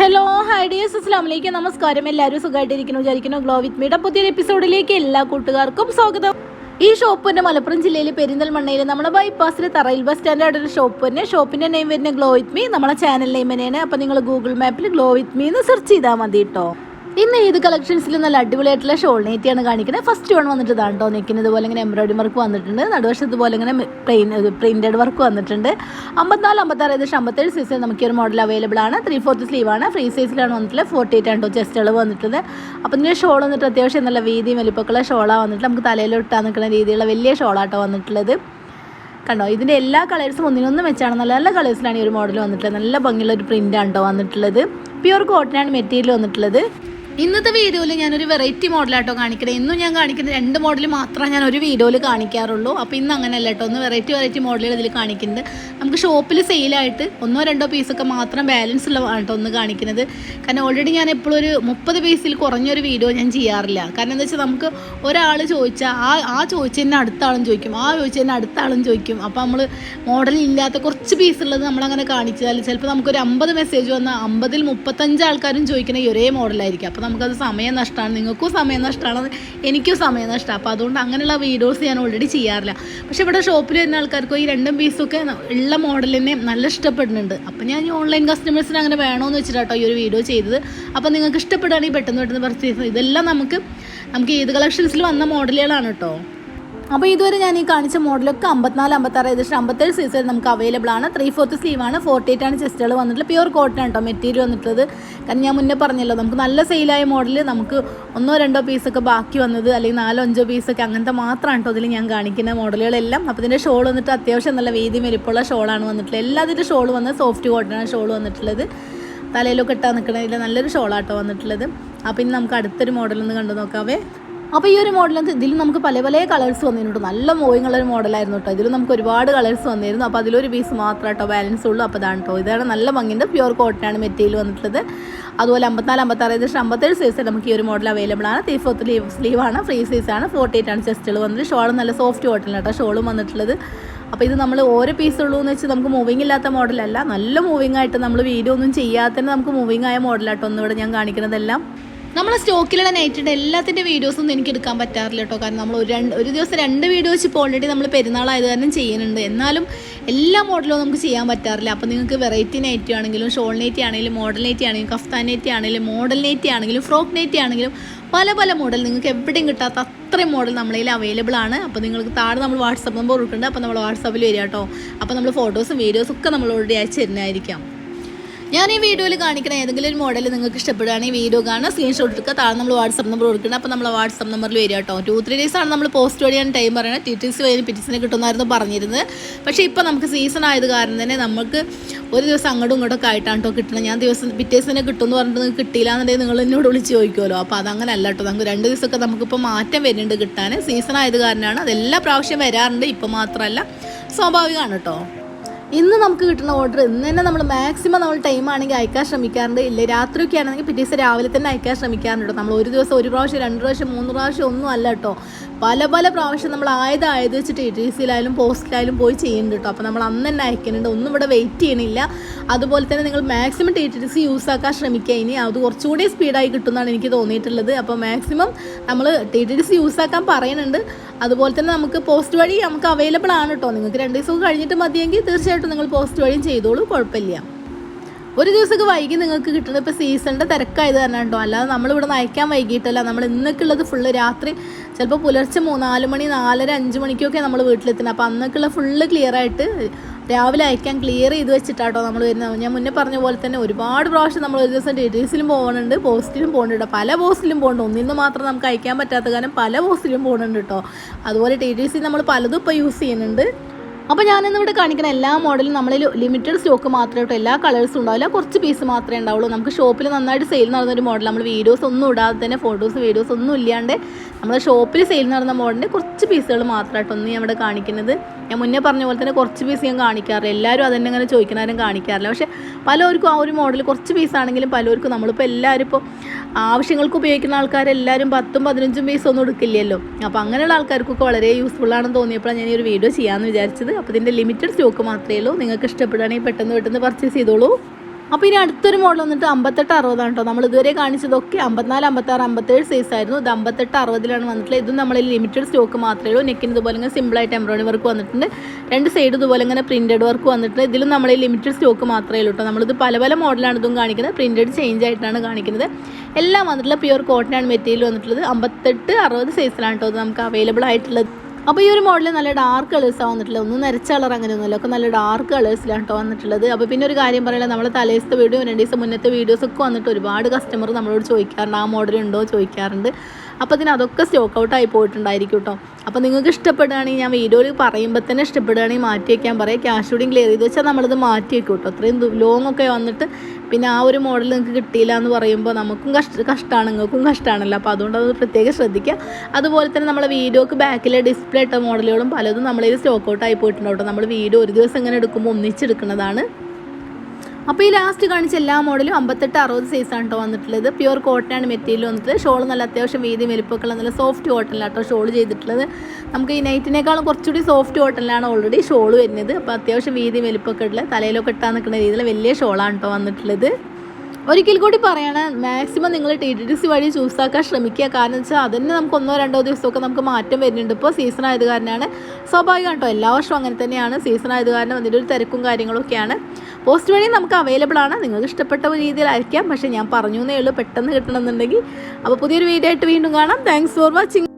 Hello hi dears അസ്ലാമിലേക്ക് നമസ്കാരം. എല്ലാവരും സുഖമായിട്ടിരിക്കുന്നു വിചാരിക്കുന്നു ഗ്ലോ വിത്ത് മീയുടെ പുതിയൊരു എപ്പിസോഡിലേക്ക് എല്ലാ കൂട്ടുകാർക്കും സ്വാഗതം. ഈ ഷോപ്പ് തന്നെ മലപ്പുറം ജില്ലയിൽ പെരിന്തൽമണ്ണയിൽ നമ്മുടെ ബൈപ്പാസിൽ തറയിൽ ബസ് സ്റ്റാൻഡ് ഒരു ഷോപ്പ് തന്നെ. ഷോപ്പിന്റെ നെയിം വരുന്ന ഗ്ലോ വിത്ത് മീ നമ്മുടെ ചാനൽ നെയിം തന്നെയാണ്. അപ്പോൾ നിങ്ങൾ ഗൂഗിൾ മാപ്പിൽ ഗ്ലോ വിത്ത് മീ എന്ന് സെർച്ച് ചെയ്താൽ മതി കേട്ടോ ഇന്ന് ഏത് കളക്ഷൻസിൽ നല്ല അടിപൊളിയായിട്ടുള്ള ഷോൾ നെറ്റിയാണ് കാണിക്കുന്നത്. ഫസ്റ്റ് വൺ വന്നിട്ട് ഇതാണ് കേട്ടോ നിൽക്കുന്നത്. ഇതുപോലെ ഇങ്ങനെ എംബ്രോയിഡറി വർക്ക് വന്നിട്ടുണ്ട്. നടുവശത്ത് പോലെ ഇങ്ങനെ പ്ലെയിൻ പ്രിന്റഡ് വർക്ക് വന്നിട്ടുണ്ട്. അമ്പത്തിനാല് അമ്പത്താറ് ഏകദേശം അമ്പത്തേഴ് സൈസിൽ നമുക്ക് ഈ ഒരു മോഡൽ അവൈലബിൾ ആണ്. ത്രീ ഫോർത്ത് സ്ലീവ് ആണ്. ഫ്രീ സൈസിലാണ് വന്നിട്ടുള്ളത്. ഫോർട്ടി എയ്റ്റ് ആണ് ടോ ചെസ്റ്റ് അളവ് വന്നിട്ടുള്ളത്. അപ്പോൾ ഇതിന്റെ ഷോൾ വന്നിട്ട് അത്യാവശ്യം നല്ല വീതിയും വലിപ്പമൊക്കെയുള്ള ഷോളാണ് വന്നിട്ട് നമുക്ക് തലയിൽ ഇട്ടാൻ നിൽക്കുന്ന രീതിയിലുള്ള വലിയ ഷോളാട്ടോ വന്നിട്ടുള്ളത്. കണ്ടോ? ഇതിന്റെ എല്ലാ കളേഴ്സും ഒന്നിനൊന്നും വെച്ചാണ് നല്ല നല്ല കളേഴ്സിലാണ് ഈ ഒരു മോഡൽ വന്നിട്ടുള്ളത്. നല്ല ഭംഗിയുള്ള ഒരു പ്രിന്റാണ് കേട്ടോ വന്നിട്ടുള്ളത്. പ്യുവർ കോട്ടനാണ് മെറ്റീരിയൽ വന്നിട്ടുള്ളത്. ഇന്നത്തെ വീഡിയോയിൽ ഞാനൊരു വെറൈറ്റി മോഡലാട്ടോ കാണിക്കണേ. ഇന്നും ഞാൻ കാണിക്കുന്ന രണ്ട് മോഡൽ മാത്രമേ ഞാൻ ഒരു വീഡിയോയിൽ കാണിക്കാറുള്ളൂ. അപ്പോൾ ഇന്ന് അങ്ങനെയല്ല കേട്ടോ. ഒന്ന് വെറൈറ്റി വെറൈറ്റി മോഡലുകൾ ഇതിൽ കാണിക്കുന്നുണ്ട് നമുക്ക് ഷോപ്പിൽ സെയിലായിട്ട് ഒന്നോ രണ്ടോ പീസൊക്കെ മാത്രം ബാലൻസ് ഉള്ളതാണ് കേട്ടോ ഒന്ന് കാണിക്കുന്നത്. കാരണം ഓൾറെഡി ഞാൻ എപ്പോഴും ഒരു മുപ്പത് പീസിൽ കുറഞ്ഞൊരു വീഡിയോ ഞാൻ ചെയ്യാറില്ല. കാരണം എന്താ വെച്ചാൽ നമുക്ക് ഒരാൾ ചോദിച്ചാൽ ആ ആ ചോദിച്ചതിന് അടുത്ത ആളും ചോദിക്കും. ആ ചോദിച്ചതിന് അടുത്ത ആളും ചോദിക്കും. അപ്പോൾ നമ്മൾ മോഡൽ ഇല്ലാത്ത കുറച്ച് പീസ് ഉള്ളത് നമ്മളങ്ങനെ കാണിച്ചാൽ ചിലപ്പോൾ നമുക്കൊരു അമ്പത് മെസ്സേജ് വന്നാൽ അമ്പതിൽ മുപ്പത്തഞ്ച് ആൾക്കാരും ചോദിക്കുന്ന ഈ ഒരേ മോഡലായിരിക്കും അപ്പോൾ നമുക്കത് സമയം നഷ്ടമാണ്. നിങ്ങൾക്കും സമയം നഷ്ടമാണ്. എനിക്കും സമയം നഷ്ടമാണ്. അപ്പോൾ അതുകൊണ്ട് അങ്ങനെയുള്ള വീഡിയോസ് ഞാൻ ഓൾറെഡി ചെയ്യാറില്ല. പക്ഷേ ഇവിടെ ഷോപ്പിൽ വരുന്ന ആൾക്കാർക്ക് ഈ രണ്ടും പീസൊക്കെ ഉള്ള മോഡൽ തന്നെ നല്ല ഇഷ്ടപ്പെടുന്നുണ്ട്. അപ്പോൾ ഞാൻ ഈ ഓൺലൈൻ കസ്റ്റമേഴ്സിന് അങ്ങനെ വേണമെന്ന് വെച്ചിട്ടാട്ടോ ഈ ഒരു വീഡിയോ ചെയ്തത്. അപ്പോൾ നിങ്ങൾക്ക് ഇഷ്ടപ്പെടുകയാണെങ്കിൽ പെട്ടെന്ന് പെട്ടെന്ന് പർച്ചേസ് ഇതെല്ലാം നമുക്ക് നമുക്ക് ഏത് കളക്ഷൻസിൽ വന്ന മോഡലുകളാണ് കേട്ടോ അപ്പോൾ ഇതുവരെ ഞാൻ ഈ കാണിച്ച മോഡലൊക്കെ അമ്പത്തിനാല് അമ്പത്താറ് ഏകദേശം അമ്പത്തേഴ് സൈസ് നമുക്ക് അവൈലബിൾ ആണ്. ത്രീ ഫോർത്ത് സ്ലീവ് ആണ്. ഫോർട്ടി എയ്റ്റ് ആണ് ചെസ്റ്റുകൾ വന്നിട്ടുള്ളത്. പ്യുവർ കോട്ടൺ കേട്ടോ മെറ്റീരിയൽ വന്നിട്ടുള്ളത്. കാരണം ഞാൻ മുന്നേ പറഞ്ഞല്ലോ നമുക്ക് നല്ല സെയിലായ മോഡൽ നമുക്ക് ഒന്നോ രണ്ടോ പീസൊക്കെ ബാക്കി വന്നത് അല്ലെങ്കിൽ നാലോ അഞ്ചോ പീസൊക്കെ അങ്ങനത്തെ മാത്രമാണ് കേട്ടോ ഇതിൽ ഞാൻ കാണിക്കുന്ന മോഡലുകളെല്ലാം. അപ്പോൾ ഇതിന്റെ ഷോൾ വന്നിട്ട് അത്യാവശ്യം നല്ല വീതി ഷോൾ ഷോളാണ് വന്നിട്ടുള്ളത്. എല്ലാത്തിന്റെ ഷോൾ വന്ന് സോഫ്റ്റ് കോട്ടനാണ് ഷോൾ വന്നിട്ടുള്ളത്. തലയിലൊക്കെ ഇട്ടാൽ നിൽക്കണതിൽ നല്ലൊരു ഷോളാട്ടോ വന്നിട്ടുള്ളത്. അപ്പോൾ ഇനി നമുക്ക് അടുത്തൊരു മോഡലൊന്ന് കണ്ടു നോക്കാവേ. അപ്പോൾ ഈ ഒരു മോഡൽ ഇതിൽ നമുക്ക് പല പല കളേഴ്സ് വന്നിട്ടുണ്ട് നല്ല മൂവിങ് ഉള്ള ഒരു മോഡലായിരുന്നു കേട്ടോ ഇതിൽ നമുക്ക് ഒരുപാട് കളേഴ്സ് വന്നിരുന്നു. അപ്പോൾ അതിലൊരു പീസ് മാത്രം കേട്ടോ ബാലൻസ് ഉള്ളൂ. അപ്പോൾ ഇതാണ് കേട്ടോ ഇതാണ് നല്ല ഭംഗിന്റെ പ്യുവർ കോട്ടനാണ് മെറ്റീരിയൽ വന്നിട്ടുള്ളത്. അതുപോലെ അമ്പത്തിനാല് അമ്പത്താറ് ഏകദേശം അമ്പത്തേഴ് സൈസ് നമുക്ക് ഈ ഒരു മോഡൽ അവൈലബിൾ ആണ്. ത്രീ ഫോർത്ത് ലീവ് സ്ലീവ് ആണ്. ഫ്രീ സൈസ് ആണ്. ഫോർട്ടി എയ്റ്റ് ആണ് ചെസ്റ്റുകൾ വന്നിട്ട്. ഷോളും നല്ല സോഫ്റ്റ് കോട്ടൺ കേട്ടോ ഷോളും വന്നിട്ടുള്ളത്. അപ്പോൾ ഇത് നമ്മൾ ഓരോ പീസ് ഉള്ളൂ എന്ന് വെച്ച് നമുക്ക് മൂവിങ് ഇല്ലാത്ത മോഡലല്ല നല്ല മൂവിങ് ആയിട്ട് നമ്മൾ വീഡിയോ ഒന്നും ചെയ്യാത്തന്നെ നമുക്ക് മൂവിങ് ആയ മോഡലാട്ടോ ഒന്നും ഇവിടെ ഞാൻ കാണിക്കുന്നതെല്ലാം. നമ്മളെ സ്റ്റോക്കിലുള്ള നൈറ്റിന്റെ എല്ലാത്തിന്റെ വീഡിയോസൊന്നും എനിക്ക് എടുക്കാൻ പറ്റാറില്ല കേട്ടോ കാരണം നമ്മൾ ഒരു രണ്ട് ഒരു ദിവസം രണ്ട് വീഡിയോ വെച്ച് ഇപ്പോൾ ഓൾറെഡി നമ്മൾ പെരുന്നാളായത് കാരണം ചെയ്യുന്നുണ്ട്. എന്നാലും എല്ലാ മോഡലും നമുക്ക് ചെയ്യാൻ പറ്റാറില്ല. അപ്പോൾ നിങ്ങൾക്ക് വെറൈറ്റി നൈറ്റി ആണെങ്കിലും ഷോൾ നൈറ്റി ആണെങ്കിലും മോഡൽ നൈറ്റി ആണെങ്കിലും കഫ്താൻ നൈറ്റി ആണെങ്കിലും മോഡൽ നൈറ്റി ആണെങ്കിലും ഫ്രോക്ക് നൈറ്റി ആണെങ്കിലും പല പല മോഡൽ നിങ്ങൾക്ക് എവിടെയും കിട്ടാത്ത അത്രയും മോഡൽ നമ്മളതിൽ അവൈലബിൾ ആണ്. അപ്പോൾ നിങ്ങൾക്ക് താഴെ നമ്മൾ വാട്സപ്പ് നമ്പർ കൊടുക്കുന്നുണ്ട്. അപ്പോൾ നമ്മൾ വാട്സപ്പിൽ വരിക കേട്ടോ അപ്പോൾ നമ്മൾ ഫോട്ടോസും വീഡിയോസും ഒക്കെ നമ്മൾ ഓൾറെഡി അയച്ചു തരുന്നതായിരിക്കാം. ഞാൻ ഈ വീഡിയോയിൽ കാണിക്കുന്ന ഏതെങ്കിലും ഒരു മോഡൽ നിങ്ങൾക്ക് ഇഷ്ടപ്പെടുകയാണെങ്കിൽ വീഡിയോ കാണുക സ്ക്രീൻഷോട്ട് എടുക്കുക. താഴെ നമ്മൾ വാട്സപ്പ് നമ്പർ കൊടുക്കുന്നത് അപ്പോൾ നമ്മൾ വാട്സപ്പ് നമ്പറിൽ വരിക കേട്ടോ. ടു ത്രീ ഡേയ്സ് ആണ് നമ്മൾ പോസ്റ്റ് വഴിയാണ് ടൈം പറയുന്നത് ടി വഴി പിറ്റിസിനെ കിട്ടുന്നതായിരുന്നു പറഞ്ഞിരുന്നത്. പക്ഷേ ഇപ്പോൾ നമുക്ക് സീസൺ ആയത് കാരണം തന്നെ നമുക്ക് ഒരു ദിവസം അങ്ങോട്ടും ഇങ്ങോട്ടൊക്കെ ആയിട്ടാണ് കേട്ടോ കിട്ടണം ഞാൻ ദിവസം പിറ്റേഴ്സിനെ കിട്ടുമെന്ന് പറഞ്ഞിട്ട് നിങ്ങൾക്ക് കിട്ടിയില്ല എന്നുണ്ടെങ്കിൽ നിങ്ങൾ എന്നോട് വിളിച്ച് ചോദിക്കുമല്ലോ. അപ്പോൾ അതങ്ങനെ അല്ല കേട്ടോ. നമുക്ക് രണ്ട് ദിവസമൊക്കെ നമുക്കിപ്പോൾ മാറ്റം വരുന്നുണ്ട് കിട്ടാൻ. സീസൺ ആയത് കാരണമാണ്. അതെല്ലാ പ്രാവശ്യം വരാറുണ്ട്. ഇപ്പോൾ മാത്രമല്ല സ്വാഭാവികമാണ് കേട്ടോ. ഇന്ന് നമുക്ക് കിട്ടുന്ന ഓർഡർ ഇന്ന് തന്നെ നമ്മൾ മാക്സിമം നമ്മൾ ടൈം ആണെങ്കിൽ അയക്കാൻ ശ്രമിക്കാറുണ്ട്. ഇല്ല രാത്രിയൊക്കെ ആണെങ്കിൽ പിറ്റേ ദിവസം രാവിലെ തന്നെ അയക്കാൻ ശ്രമിക്കാറുണ്ട് നമ്മൾ ഒരു ദിവസം ഒരു പ്രാവശ്യം രണ്ട് പ്രാവശ്യം മൂന്ന് പ്രാവശ്യം ഒന്നും അല്ല കേട്ടോ. പല പല പ്രാവശ്യം നമ്മൾ ആയത് ആയത് വെച്ചിട്ട് ടി സിയിലായാലും പോസ്റ്റിലായാലും പോയി ചെയ്യുന്നുണ്ട് കേട്ടോ. അപ്പോൾ നമ്മൾ അന്ന് തന്നെ അയക്കുന്നുണ്ട്. ഒന്നും ഇവിടെ വെയിറ്റ് ചെയ്യണില്ല. അതുപോലെ തന്നെ നിങ്ങൾ maximum T T C use ആക്കാൻ ശ്രമിക്കുക ഇനി. അത് കുറച്ചുകൂടി സ്പീഡായി കിട്ടുമെന്നാണ് എനിക്ക് തോന്നിയിട്ടുള്ളത്. അപ്പോൾ മാക്സിമം നമ്മൾ ടി ടി സി യൂസ് ആക്കാൻ പറയുന്നുണ്ട് അതുപോലെ തന്നെ നമുക്ക് പോസ്റ്റ് വഴി നമുക്ക് അവൈലബിൾ ആണ് കേട്ടോ നിങ്ങൾക്ക് രണ്ട് ദിവസം കഴിഞ്ഞിട്ട് മതിയെങ്കിൽ തീർച്ചയായിട്ടും നിങ്ങൾ പോസ്റ്റ് വഴിയും ചെയ്തോളൂ. കുഴപ്പമില്ല. ഒരു ദിവസമൊക്കെ വൈകി നിങ്ങൾക്ക് കിട്ടുന്നത് ഇപ്പോൾ സീസണിന്റെ തിരക്കായത് തന്നെ കേട്ടോ അല്ലാതെ നമ്മളിവിടെ നയിക്കാൻ വൈകിട്ടല്ല. നമ്മൾ ഇന്നൊക്കെ ഉള്ളത് ഫുള്ള് രാത്രി ചിലപ്പോൾ പുലർച്ചെ മൂന്നാൽ മണി നാലര അഞ്ച് മണിക്കൊക്കെ നമ്മൾ വീട്ടിലെത്തുന്നത്. അപ്പോൾ അന്നൊക്കെയുള്ള ഫുള്ള് ക്ലിയർ ആയിട്ട് രാവിലെ അയക്കാൻ ക്ലിയർ ചെയ്ത് വെച്ചിട്ടാട്ടോ നമ്മൾ വരുന്നത്. ഞാൻ മുന്നേ പറഞ്ഞ പോലെ തന്നെ ഒരുപാട് പ്രാവശ്യം നമ്മൾ ഒരു ദിവസം ഡീറ്റെയിൽസിലും പോകുന്നുണ്ട് പോസ്റ്റിലും പോകുന്നുണ്ട് പല പോസ്റ്റിലും പോകുന്നുണ്ട് ഒന്നിന്ന് മാത്രം നമുക്ക് അയക്കാൻ പറ്റാത്ത കാരണം പല പോസ്റ്റിലും പോകുന്നുണ്ട് കേട്ടോ അതുപോലെ ഡീറ്റെയിൽസിൽ നമ്മൾ പലതും ഇപ്പോൾ യൂസ് ചെയ്യുന്നുണ്ട്. അപ്പോൾ ഞാനിന്ന് ഇവിടെ കാണിക്കുന്ന എല്ലാ മോഡലും നമ്മളിൽ ലിമിറ്റഡ് സ്റ്റോക്ക് മാത്രമേ ഉള്ളൂ എല്ലാ കളേഴ്സും ഉണ്ടാവില്ല. കുറച്ച് പീസ് മാത്രമേ ഉണ്ടാവുള്ളൂ. നമുക്ക് ഷോപ്പിൽ നന്നായിട്ട് സെയിൽ നടന്ന ഒരു മോഡൽ നമ്മൾ വീഡിയോസ് ഒന്നും ഇടാതെ തന്നെ ഫോട്ടോസ് വീഡിയോസ് ഒന്നും ഇല്ലാണ്ട് നമ്മൾ ഷോപ്പിൽ സെയിൽ നടന്ന മോഡലിന്റെ കുറച്ച് പീസുകൾ മാത്രമായിട്ടൊന്നും ഞാൻ ഇവിടെ കാണിക്കുന്നത്. ഞാൻ മുന്നേ പറഞ്ഞ പോലെ തന്നെ കുറച്ച് പീസ് ഞാൻ കാണിക്കാറില്ല. എല്ലാവരും അതന്നെ അങ്ങനെ ചോദിക്കുന്നവരും കാണിക്കാറില്ല. പക്ഷേ പലർക്കും ആ ഒരു മോഡൽ കുറച്ച് പീസ് ആണെങ്കിലും പലർക്കും നമ്മളിപ്പോൾ എല്ലാവരും ഇപ്പോൾ ആവശ്യങ്ങൾക്ക് ഉപയോഗിക്കുന്ന ആൾക്കാരെല്ലാവരും പത്തും പതിനഞ്ചും പീസൊന്നും എടുക്കില്ലല്ലോ. അപ്പോൾ അങ്ങനെയുള്ള ആൾക്കാർക്കൊക്കെ വളരെ യൂസ്ഫുള്ളാണെന്ന് തോന്നിയപ്പോഴാണ് ഞാൻ ഈ ഒരു വീഡിയോ ചെയ്യാമെന്ന് വിചാരിച്ചത്. അപ്പോൾ ഇതിന്റെ ലിമിറ്റഡ് സ്റ്റോക്ക് മാത്രമേ ഉള്ളൂ. നിങ്ങൾക്ക് ഇഷ്ടപ്പെടുകയാണെങ്കിൽ പെട്ടെന്ന് പെട്ടെന്ന് പർച്ചേസ് ചെയ്തോളൂ. അപ്പോൾ ഇനി അടുത്തൊരു മോഡൽ വന്നിട്ട് അമ്പത്തെട്ട് അറുപതാണ് കേട്ടോ. നമ്മൾ ഇതുവരെ കാണിച്ചതൊക്കെ അമ്പത്തിനാല് അമ്പത്താറ് അമ്പത്തേഴ് സൈസ് ആയിരുന്നു. ഇത് അമ്പത്തെട്ട് അറുപതിലാണ് വന്നിട്ടുള്ളത്. ഇതും നമ്മൾ ലിമിറ്റഡ് സ്റ്റോക്ക് മാത്രമേ ഉള്ളൂ. നെക്കിന് ഇതുപോലെ ഇങ്ങനെ സിമ്പിളായിട്ട് എംബ്രോയിഡറി വർക്ക് വന്നിട്ടുണ്ട്. രണ്ട് സൈഡ് ഇതുപോലെ ഇങ്ങനെ പ്രിന്റഡ് വർക്ക് വന്നിട്ടുണ്ട്. ഇതിലും നമ്മൾ ലിമിറ്റഡ് സ്റ്റോക്ക് മാത്രമേ ഉള്ളൂ കേട്ടോ. നമ്മളിത് പല പല മോഡലാണ് ഇതും കാണിക്കുന്നത്. പ്രിന്റഡ് ചേഞ്ച് ആയിട്ടാണ് കാണിക്കുന്നത്. എല്ലാം വന്നിട്ടുള്ള പ്യുവർ കോട്ടൺ ആണ് മെറ്റീരിയൽ വന്നിട്ടുള്ളത്. അമ്പത്തെട്ട് അറുപത് സൈസിലാണ് കേട്ടോ നമുക്ക് അവൈലബിൾ ആയിട്ടുള്ളത്. അപ്പോൾ ഈ ഒരു മോഡൽ നല്ല ഡാർക്ക് കളേഴ്സാണ് വന്നിട്ടുള്ളത്. ഒന്നും നരച്ച കളർ അങ്ങനെയൊന്നുമല്ല. ഒക്കെ നല്ല ഡാർക്ക് കളേഴ്സിലാണ് കേട്ടോ വന്നിട്ടുള്ളത്. അപ്പോൾ പിന്നെ ഒരു കാര്യം പറയുന്നത് നമ്മൾ തലേസത്തെ വീഡിയോ രണ്ട് ദിവസം മുന്നത്തെ വീഡിയോസൊക്കെ വന്നിട്ട് ഒരുപാട് കസ്റ്റമർ നമ്മളോട് ചോദിക്കാറുണ്ട് ആ മോഡൽ ഉണ്ടോ ചോദിക്കാറുണ്ട്. അപ്പോൾ അതിന് അതൊക്കെ സ്റ്റോക്ക് ഔട്ട് ആയി പോയിട്ടുണ്ടായിരിക്കും കേട്ടോ അപ്പോൾ നിങ്ങൾക്ക് ഇഷ്ടപ്പെടുകയാണെങ്കിൽ ഞാൻ വീഡിയോയിൽ പറയുമ്പോൾ തന്നെ ഇഷ്ടപ്പെടുകയാണെങ്കിൽ മാറ്റി വയ്ക്കാൻ പറയാം. ക്യാഷ് കൂടി ക്ലിയർ ചെയ്ത് വെച്ചാൽ നമ്മളത് മാറ്റി വയ്ക്കും കേട്ടോ അത്രയും ലോങ് ഒക്കെ വന്നിട്ട് പിന്നെ ആ ഒരു മോഡൽ നിങ്ങൾക്ക് കിട്ടിയില്ല എന്ന് പറയുമ്പോൾ നമുക്കും കഷ്ട കഷ്ടമാണ് നിങ്ങൾക്കും കഷ്ടമാണല്ലോ അപ്പോൾ അതുകൊണ്ട് അത് പ്രത്യേകം ശ്രദ്ധിക്കുക. അതുപോലെ തന്നെ നമ്മളെ വീഡിയോക്ക് ബാക്കിലെ ഡിസ്പ്ലേ ഇട്ട മോഡലുകളും പലതും നമ്മളിത് സ്റ്റോക്ക് ഔട്ട് ആയി പോയിട്ടുണ്ട് നമ്മൾ വീഡിയോ ഒരു ദിവസം ഇങ്ങനെ എടുക്കുമ്പോൾ ഒന്നിച്ചെടുക്കുന്നതാണ് അപ്പോൾ ഈ ലാസ്റ്റ് കാണിച്ച എല്ലാ മോഡലും അമ്പത്തെട്ട് അറുപത് ആണ് കേട്ടോ വന്നിട്ടുള്ളത്. പ്യുവർ ആണ് മെറ്റീരിയൽ വന്നിട്ടുള്ളത്. ഷോൾ നല്ല അത്യാവശ്യം വീതി വലിപ്പൊക്കെ നല്ല സോഫ്റ്റ് കോട്ടണിലാണ് കേട്ടോ ഷോൾ ചെയ്തിട്ടുള്ളത്. നമുക്ക് ഈ നൈറ്റിനേക്കാളും കുറച്ചുകൂടി സോഫ്റ്റ് കോട്ടണിലാണ് ഓൾറെഡി ഷോൾ വരുന്നത്. അപ്പോൾ അത്യാവശ്യം വീതി വലിപ്പമൊക്കെ ഉള്ള തലയിലൊക്കെ ഇട്ടാൻ നിൽക്കുന്ന രീതിയിൽ വലിയ ഷോളാണ് കേട്ടോ വന്നിട്ടുള്ളത്. ഒരിക്കൽ കൂടി പറയണേ മാക്സിമം നിങ്ങൾ ടി ടി ടി സി വഴി ചൂസ് ആക്കാൻ ശ്രമിക്കുക. കാരണം വെച്ചാൽ അതിന് നമുക്ക് ഒന്നോ രണ്ടോ ദിവസമൊക്കെ നമുക്ക് മാറ്റം വരുന്നുണ്ട്. ഇപ്പോൾ സീസൺ ആയത് കാരണമാണ്. സ്വാഭാവികം കേട്ടോ എല്ലാ വർഷവും അങ്ങനെ തന്നെയാണ്. സീസൺ ആയത് കാരണം അതിന്റെ ഒരു തിരക്കും കാര്യങ്ങളൊക്കെയാണ്. പോസ്റ്റ് വഴി നമുക്ക് അവൈലബിൾ ആണ്. നിങ്ങൾക്ക് ഇഷ്ടപ്പെട്ട രീതിയിലായിരിക്കാം. പക്ഷേ ഞാൻ പറഞ്ഞു എന്നേ ഉള്ളൂ പെട്ടെന്ന് കിട്ടണമെന്നുണ്ടെങ്കിൽ അപ്പോൾ പുതിയൊരു വീഡിയോ ആയിട്ട് വീണ്ടും കാണാം. Thanks for watching